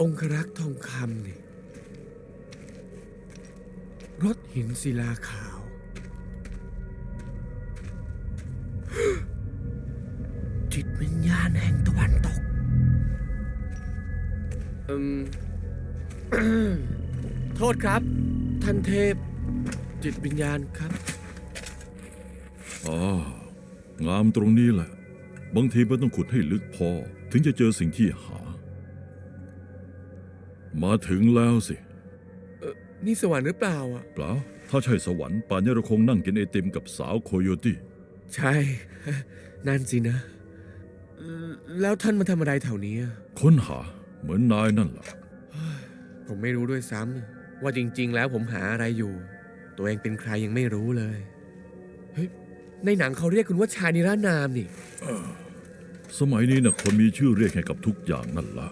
องครักษ์ทองคำนี่รถหินศิลาขาว จิตวิญญาณแห่งตะวันตก อืม โทษครับ ท่านเทพ จิตวิญญาณครับอ่างามตรงนี้แหละ บางทีมันต้องขุดให้ลึกพอ ถึงจะเจอสิ่งที่หา มาถึงแล้วสิ นี่สวรรค์หรือเปล่าอะ เปล่า ถ้าใช่สวรรค์ป่านนี้เราคงนั่งกินไอติมกับสาวโคโยตี้ ใช่ นั่นสินะเอ่อแล้วท่านมาทำอะไรแถวนี้อะค้นหาเหมือนนายนั่นแหละ ผมไม่รู้ด้วยซ้ำว่าจริง ๆ แล้วผมหาอะไรอยู่ ตัวเองเป็นใครยังไม่รู้เลย เฮ้ย ในหนังเขาเรียกคุณว่าชายนิรนามนี่ สมัยนี้นะคนมีชื่อเรียกให้กับทุกอย่างนั่นละ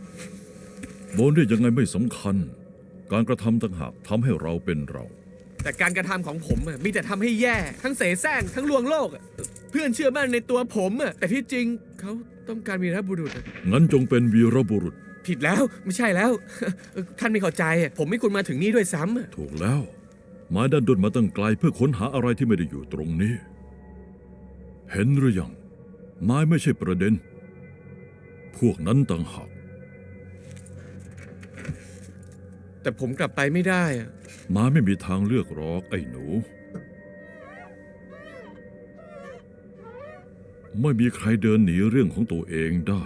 โบนเรียกยังไงไม่สำคัญ การกระทำต่างหากทำให้เราเป็นเรา แต่การกระทำของผมอะมีแต่ทำให้แย่ ทั้งเสแสร้งทั้งลวงโลกอะเพื่อนเชื่อมั่นในตัวผมอะแต่ที่จริงเขาต้องการวีรบุรุษอะ งั้นจงเป็นวีรบุรุษ ผิดแล้วไม่ใช่แล้ว ท่านไม่เข้าใจอะผมไม่ควรมาถึงนี่ด้วยซ้ำอะถูกแล้วไม้ดันดนมาตั้งไกลเพื่อค้นหาอะไรที่ไม่ได้อยู่ตรงนี้ เห็นหรือยังไม้ไม่ใช่ประเด็น พวกนั้นต่างหากแต่ผมกลับไปไม่ได้อะไม้ไม่มีทางเลือกหรอกไอ้หนู ไม่มีใครเดินหนีเรื่องของตัวเองได้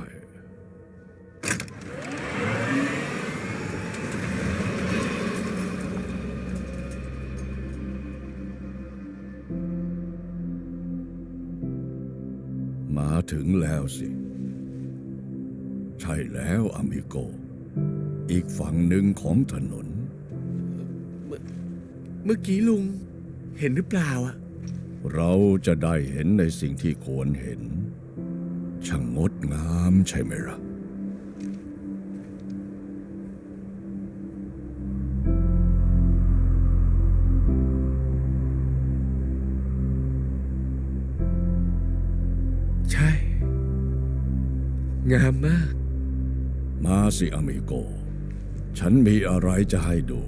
มาถึงแล้วสิ ใช่แล้วอามิโก อีกฝั่งหนึ่งของถนน เมื่อกี้ลุงเห็นหรือเปล่าอะเราจะได้เห็นในสิ่งที่ควรเห็น ช่างงดงามใช่ไหมล่ะ ใช่ งามมาก มาสิอเมโก ฉันมีอะไรจะให้ดู